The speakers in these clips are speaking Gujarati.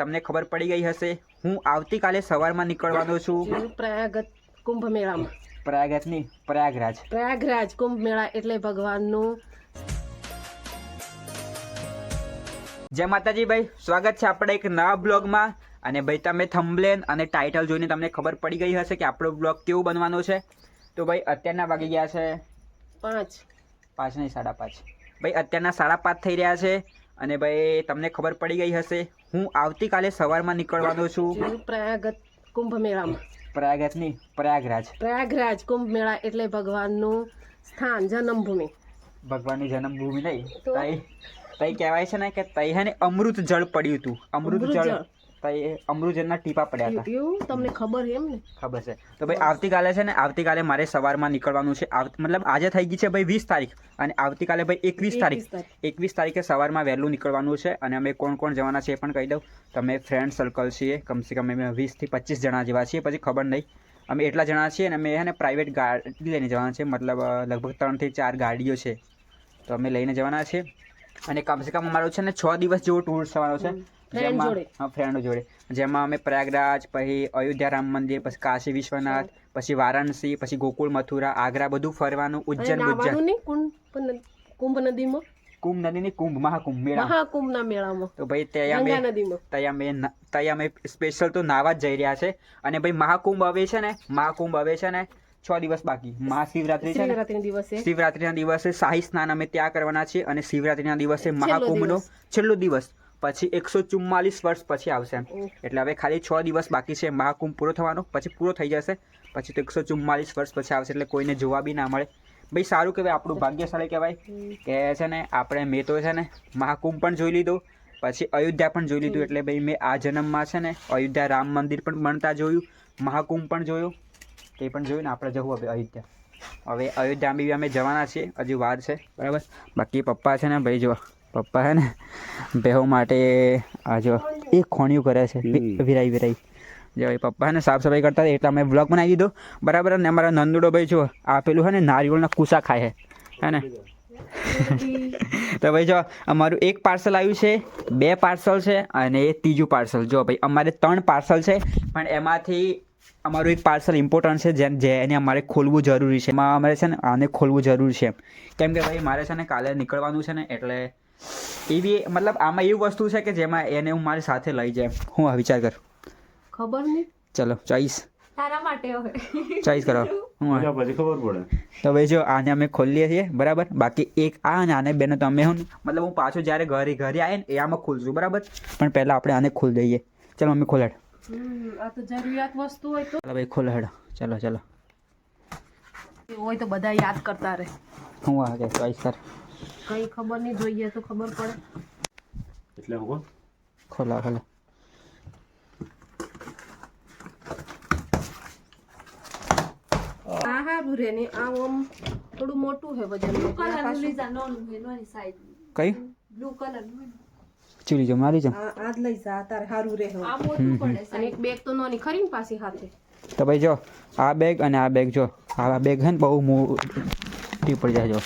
તમને ખબર પડી ગઈ હશે હું આવતીકાલે સવારમાં નીકળવાનો છું. પ્રયાગત કુંભ મેળામાં પ્રયાગરાજની પ્રયાગરાજ. પ્રયાગરાજ કુંભ મેળા એટલે ભગવાનનું. જય માતાજી ભાઈ સ્વાગત છે આપણે એક નવા બ્લોગમાં. અને ભાઈ તમે થંબલેન અને ટાઇટલ જોઈને તમને ખબર પડી ગઈ હશે કે આપણો બ્લોગ કેવો બનવાનો છે. તો ભાઈ અત્યારના વાગી ગયા છે પાંચ. પાંચ નહીં સાડા પાંચ. ભાઈ અત્યારના સાડા પાંચ થઈ રહ્યા છે. અને ભાઈ તમને ખબર પડી ગઈ હશે હું આવતીકાલે સવારમાં નીકળવાનો છું. પ્રયાગત કુંભ મેળામાં પ્રયાગત નહીં પ્રયાગરાજ પ્રયાગરાજ કુંભ મેળા એટલે ભગવાનનું સ્થાન જન્મભૂમિ. ભગવાનની જન્મભૂમિ નહીં? તઈ તઈ કહેવાય છે ને કે તઈ હે ને અમૃત જળ પડ્યું હતું. અમૃત જળ. જળ. તઈ અમૃત ટીપા પડ્યા હતા. એવું? તમને ખબર એમ ને? ખબર છે. તો ભાઈ આવતીકાલે છે ને આવતીકાલે મારે સવારમાં નીકળવાનું છે. મતલબ આજે થઈ ગઈ છે ભાઈ વીસ તારીખ અને આવતીકાલે ભાઈ એકવીસ તારીખ. એકવીસ તારીખે સવારમાં વહેલું નીકળવાનું છે અને અમે કોણ કોણ જવાના છે એ પણ કહી દઉં. તમે ફ્રેન્ડ સર્કલ છીએ કમસે કમ અમે વીસથી પચીસ જણા જેવા છીએ પછી ખબર નહીં. અમે એટલા જણા છીએ અને અમે હે ને પ્રાઇવેટ ગાડી લઈને જવાના છે મતલબ લગભગ ત્રણથી ચાર ગાડીઓ છે. તો અમે લઈને જવાના છીએ. અને કમસે કમ અમારો છે ને છ દિવસ જેવો ટૂર થવાનો છે. જેમાં હા ફ્રેન્ડો જોડે. જેમાં અમે પ્રયાગરાજ પછી અયોધ્યા રામ મંદિર પછી કાશી વિશ્વનાથ પછી વારાણસી પછી ગોકુળ મથુરા આગ્રા બધું ફરવાનું ઉજ્જૈન ઉજ્જૈન કુંભ નદીમાં કુંભ નદી ની કુંભ મહાકુંભ મેળા. મહાકુંભના મેળામાં. તો ભાઈ ત્યાં અમે નદીમાં. ત્યાં અમે સ્પેશિયલ તો નાવા જ જઈ રહ્યા છે. અને ભાઈ મહાકુંભ હવે છે ને મહાકુંભ હવે છે ને છ દિવસ બાકી. મહાશિવરાત્રી છે ને શિવરાત્રીના દિવસે. શિવરાત્રીના દિવસે શાહી સ્નાન અમે ત્યાં કરવાના છીએ અને શિવરાત્રીના દિવસે મહાકુંભનો છેલ્લો દિવસ. પછી એકસો ચુમ્માલીસ વર્ષ પછી આવશે એમ. એટલે હવે ખાલી છ દિવસ બાકી છે. મહાકુંભ પૂરો થવાનો પછી પૂરો થઈ જશે. પછી તો એકસો ચુમ્માલીસ વર્ષ પછી આવશે એટલે કોઈને જોવા બી ના મળે. ભાઈ સારું કહેવાય આપણું ભાગ્યશાળી કહેવાય કે છે ને આપણે મેં તો છે ને મહાકુંભ પણ જોઈ લીધું પછી અયોધ્યા પણ જોઈ લીધું. એટલે ભાઈ મેં આ જન્મમાં છે ને અયોધ્યા રામ મંદિર પણ બનતા જોયું મહાકુંભ પણ જોયું તે પણ જોયું ને આપણે જવું હવે અયોધ્યા. હવે અયોધ્યા બી અમે જવાના છીએ હજી વાર છે બરાબર? બાકી પપ્પા છે ને ભાઈ જો પપ્પા છે ને બેહો માટે આ જો એ ખોણિયું કરે છે વિરાઈ વિરાઈ. જો ભાઈ પપ્પા ને સાફ સફાઈ કરતા એટલે અમે બ્લોગ બનાવી દીધો. બરાબર ને અમારા નંદુડો ભાઈ જો આપેલું હે ને નારિયેળના કુસા ખાય છે હે ને? તો ભાઈ જો અમારું એક પાર્સલ આવ્યું છે બે પાર્સલ છે અને એ ત્રીજું પાર્સલ જો ભાઈ અમારે ત્રણ પાર્સલ છે પણ એમાંથી અમારું એક પાર્સલ ઇમ્પોર્ટન્ટ છે જેમ જેને અમારે ખોલવું જરૂરી છે. એમાં અમારે છે ને આને ખોલવું જરૂરી છે. કેમ કે ભાઈ મારે છે ને કાલે નીકળવાનું છે ને એટલે એવી મતલબ આમાં એવી વસ્તુ છે કે જેમાં એને હું મારી સાથે લઈ જાય. હું આ વિચાર કર. ખબર નહીં. ચલો ચોઈસ. તારા માટે હવે. ચોઈસ કરો. હું પછી ખબર પડે. તો ભાઈ જો આને અમે ખોલીએ છીએ બરાબર? બાકી એક આ અને આને બેનો તો અમે હું મતલબ હું પાછો જ્યારે ઘરે ઘરે આવે ને એ આમાં ખોલશું બરાબર? પણ પહેલાં આપણે આને ખોલી દઈએ. ચલો અમે ખોલાડ. આ તો જરૂરિયાત વસ્તુ હોય તો. ચાલો ભાઈ ખોલાડ. ચલો ચલો. હોય તો બધા યાદ કરતા રહે. હું આ કે ચોઈસ કર. કઈ ખબર નહીં જોઈએ તો ખબર પડે. એટલે હું ખોલા ખોલા. આ હારું રે ને આ ઓમ થોડું મોટું હે વજન. કલરનું લીધા નોનું હે નોની સાઈડ કઈ? બ્લુ કલરનું ચીલી જો મારી જો. આ આ જ લઈ જા તારે હારું રે આ મોટું પડે અને એક બેગ તો નોની ખરી પાછી હાથે. તો ભાઈ જો આ બેગ અને આ બેગ જો. આ બેગ હે ને બહુ મોટી પડી જાય જો.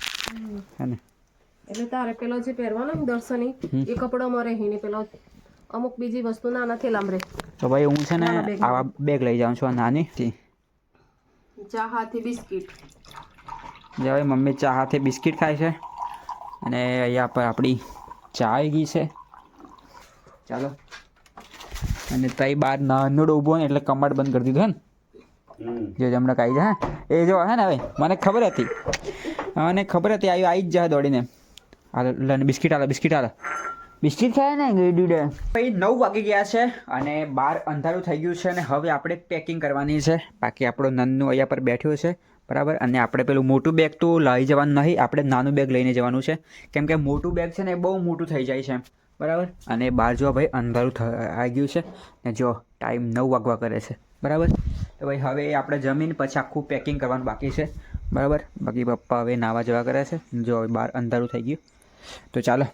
હે ને? એટલે તારે પેલો જે પહેરવાનો ને દર્શની એ કપડામાં રહી હીને પેલો અમુક બીજી વસ્તુ ના નથી લાંબરે તો ભાઈ હું છે ને. આવા બેગ લઈ જાઉં છું આ નાની ચા હાથી બિસ્કિટ. જે હવે મમ્મી ચા હાથે બિસ્કિટ ખાય છે. અને અહીંયા પર આપણી ચા આવી ગઈ છે. ચાલો. અને તઈ બાર નાનોડો ઊભો ને એટલે કમાડ બંધ કરી દીધું હે ને? જો જમણક કાઈ જાય હે. એ જો હે ને હવે? મને ખબર હતી. મને ખબર હતી આવી આવી જ જાય દોડીને. હાલો બિસ્કિટ હાલો બિસ્કિટ હાલો. બિસ્કિટ ખાય ને ગીડીડે ભાઈ નવ વાગી ગયા છે અને બહાર અંધારું થઈ ગયું છે અને હવે આપણે પેકિંગ કરવાની છે. બાકી આપણો નંદનું અહીંયા પર બેઠ્યો છે બરાબર? અને આપણે પેલું મોટું બેગ તો લઈ જવાનું નહીં આપણે નાનું બેગ લઈને જવાનું છે. કેમ કે મોટું બેગ છે ને એ બહુ મોટું થઈ જાય છે બરાબર? અને બહાર જો ભાઈ અંધારું આવી ગયું છે ને જો ટાઈમ નવ વાગવા કરે છે બરાબર? તો ભાઈ હવે આપણે જમીન પછી આખું પેકિંગ કરવાનું બાકી છે બરાબર? બાકી પપ્પા હવે નાવા જવા કરે છે. જો હવે બહાર અંધારું થઈ ગયું. તો ચાલો.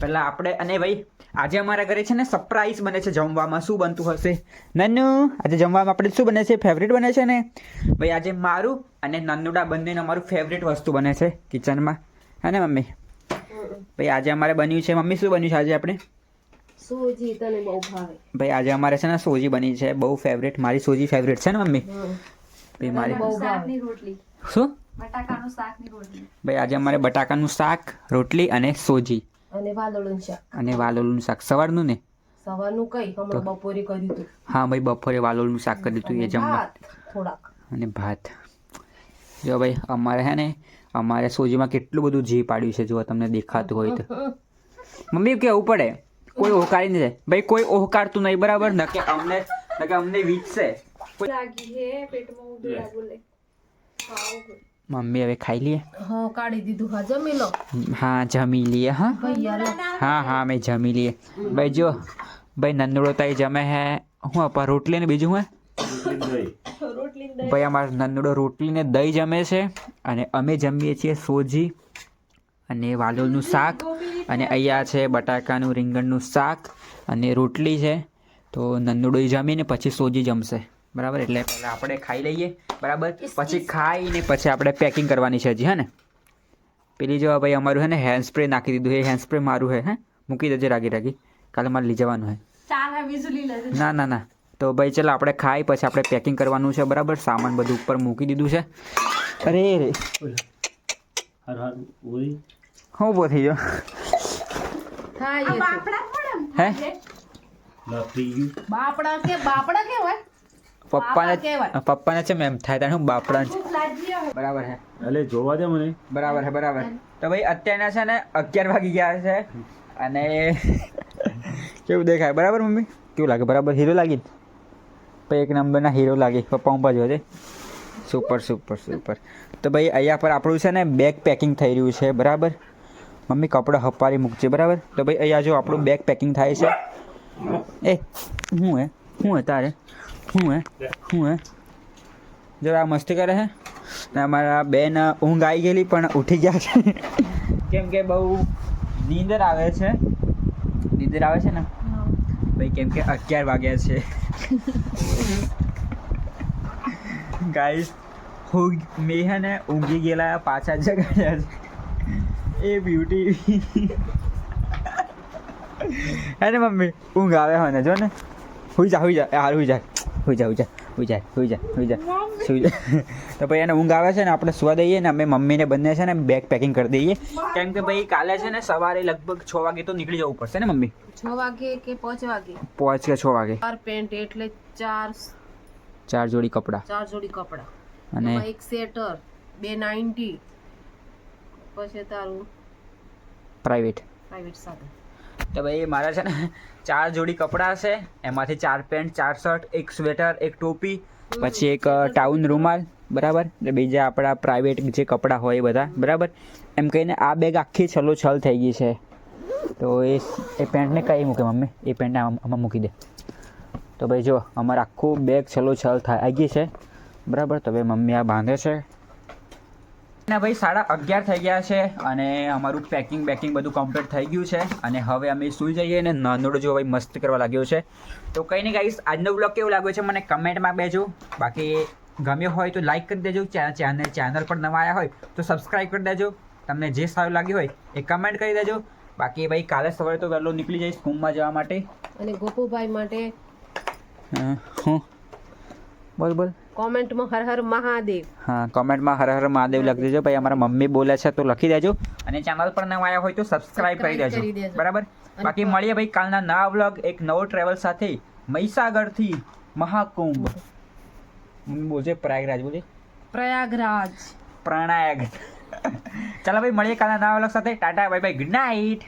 પહેલાં આપણે અને ભાઈ આજે અમારા ઘરે છે ને સરપ્રાઈઝ બને છે જમવામાં. શું બનતું હશે? નન્નુ આજે જમવામાં આપણે શું બને છે? ફેવરેટ બને છે ને? ભાઈ આજે મારું અને નન્નુડા બંનેનું અમારું ફેવરેટ વસ્તુ બને છે કિચનમાં હે ને મમ્મી? ભાઈ આજે અમારે બન્યું છે. મમ્મી શું બન્યું છે આજે આપણે? સોજી તને બહુ ભાવે. ભાઈ આજે અમારે છે ને સોજી બની છે. બહુ ફેવરેટ મારી સોજી ફેવરેટ છે ને મમ્મી? ભાઈ મારી બહુ ભાવે. રોટલી. શું? બટાકાનું શાકની રોટલી. ભાઈ આજે અમારે બટાકાનું શાક રોટલી અને સોજી. અને વાદળનું શાક. અને વાલોળનું શાક. સવારનું ને? સવારનું કઈ? હમણાં બપોરે કર્યું હતું હા ભાઈ બપોરે વાલોળનું શાક કરી દીધું એ જમવા. થોડાક. અને ભાત. જો ભાઈ અમારે હે ને અમારે સોજીમાં કેટલું બધું જી પાડ્યું છે જો તમને દેખાતું હોય તો. મમ્મી કેવું પડે? કોઈ ઓહકારી નહીં જાય ભાઈ કોઈ ઓહકારતું નહીં બરાબર? ન કે અમને ન કે અમને વીચશે લાગી હે પેટમાં ઊંધું બોલે લે. ખાવું મમ્મી હવે ખાઈ લઈએ. હા કાઢી દીધું. હા જમી લો. હા જમી લઈએ હા. હા હા મેં જમી લઈએ. ભાઈ જો ભાઈ નંદુડો તાઈ જમે હે. હું આપા રોટલી ને બીજું હે? ભાઈ અમારો નંદુડો રોટલી ને દહીં જમે છે અને અમે જમીએ છીએ સોજી અને વાલોળનું શાક અને અહીંયા છે બટાકાનું રીંગણનું શાક અને રોટલી છે. તો નંદુડો જમીને પછી સોજી જમશે. બરાબર? એટલે પહેલાં આપણે ખાઈ લઈએ બરાબર? પછી ખાઈને પછી આપણે પેકિંગ કરવાની છે હજી હે ને? પેલી જો ભાઈ અમારું હે ને હેન્ડ સ્પ્રે નાખી દીધું એ હેન્ડ સ્પ્રે મારું હે હે? મૂકી દેજે રાગી રાગી. કાલે મારે લઈ જવાનું હે. ના ના ના. તો ભાઈ ચાલો આપણે ખાઈ પછી આપણે પેકિંગ કરવાનું છે બરાબર? સામાન બધું ઉપર મૂકી દીધું છે. અરે રે. હારું હારું. ઓય હું ઊભો થઈ ગયો? હે? બાપડા કે બાપડા કેવાય? પપ્પાને. પપ્પાને છે મેમ થાય ત્યારે હું હવે બરાબર છે એટલે જોવા દે મને. બરાબર છે બરાબર તો ભાઈ અત્યારના છે ને અગિયાર વાગી ગયા છે અને કેવું દેખાય? બરાબર મમ્મી? કેવું લાગે? બરાબર હીરો લાગી? ભાઈ એક નંબરના હીરો લાગી. પપ્પા હું જોજે છે. સુપર સુપર સુપર તો ભાઈ અહીંયા પર આપણું છે ને બેગ પેકિંગ થઈ રહ્યું છે બરાબર? મમ્મી કપડાં હપારી મૂકજે બરાબર? તો ભાઈ અહીંયા જો આપણું બેગ પેકિંગ થાય છે. એ શું હે? શું હે તારે? શું હે? શું હે જરા મસ્તી કરે છે ને અમારા બેન ઊંઘ આવી ગયેલી પણ ઉઠી ગયા છે. કેમ કે બહુ નીંદર આવે છે. નીંદર આવે છે ને? ભાઈ કેમ કે અગિયાર વાગ્યા છે. ગાઈસ હું મેં હે ને ઊંઘી ગયેલા પાછા જગાડ્યા છે. એ બ્યુટી હે ને મમ્મી? ઊંઘ આવે હોય ને જો ને. હુઈ જા હુઈ જા. હાર હુઈ જા. હુઈ જા હુઈ જા હુઈ જાય હુઈ જાય હુઈ જા. સુઈ જા તો ભાઈ એને ઊંઘ આવે છે ને આપણે સુવા દઈએ ને અમે મમ્મીને બંને છે ને બેગ પેકિંગ કરી દઈએ. કેમ કે ભાઈ કાલે છે ને સવારે લગભગ છ વાગે તો નીકળી જવું પડશે ને મમ્મી? છ વાગે કે પાંચ વાગે? પાંચ કે છ વાગે. ચાર પેન્ટ એટલે ચાર ચાર જોડી કપડાં. ચાર જોડી કપડા. અને એક સેટર બે નાઇન્ટી પછી તારું પ્રાઇવેટ પ્રાઇવેટ સાધન. તો ભાઈ મારા છે ને ચાર જોડી કપડાં છે એમાંથી ચાર પેન્ટ, ચાર શર્ટ, એક સ્વેટર, એક ટોપી, પછી એક ટાઉન રૂમાલ, બરાબર? ને બીજા આપણા પ્રાઇવેટ જે કપડાં હોય એ બધા, બરાબર? એમ કહીને આ બેગ આખી છલો છલ થઈ ગઈ છે. તો એ એ પેન્ટને કઈ મૂકે મમ્મી? એ પેન્ટને આમાં મૂકી દે. તો ભાઈ જો, અમારે આખું બેગ છલો છલ આવી ગઈ છે. બરાબર? તો ભાઈ મમ્મી આ બાંધે છે. ના ભાઈ સાડા અગિયાર થઈ ગયા છે અને અમારું પેકિંગ બેકિંગ બધું કમ્પ્લીટ થઈ ગયું છે અને હવે અમે સૂઈ જઈએ અને નાનોડો જો ભાઈ મસ્ત કરવા લાગ્યો છે. તો કંઈ નહીં ગાઈશ આજનો બ્લોગ કેવો લાગ્યો છે મને કમેન્ટમાં બેજો બાકી ગમ્યો હોય તો લાઈક કરી દેજો. ચેનલ ચેનલ પર નવા આવ્યા હોય તો સબસ્ક્રાઈબ કરી દેજો. તમને જે સારું લાગ્યું હોય એ કમેન્ટ કરી દેજો. બાકી ભાઈ કાલે સવારે તો વહેલો નીકળી જઈશ સ્કૂલમાં જવા માટે. અને ગોપુભાઈ માટે હા હું. બોલ બોલ. કોમેન્ટમાં હર હર મહાદેવ. હા કોમેન્ટમાં હર હર મહાદેવ લખી દેજો. ભાઈ અમારા મમ્મી બોલે છે તો લખી દેજો. અને ચેનલ પર નવા આવ્યા હોય તો સબસ્ક્રાઇબ કરી દેજો. બરાબર? બાકી મળીએ ભાઈ કાલના નવા વ્લોગ એક નવો ટ્રેવલ સાથે. મહીસાગરથી મહાકુંભ. બોલજે પ્રયાગરાજ બોલજે. પ્રયાગરાજ. પ્રણાયગ. ચાલો ભાઈ મળીએ કાલના નવા વ્લોગ સાથે. Tata bye bye good night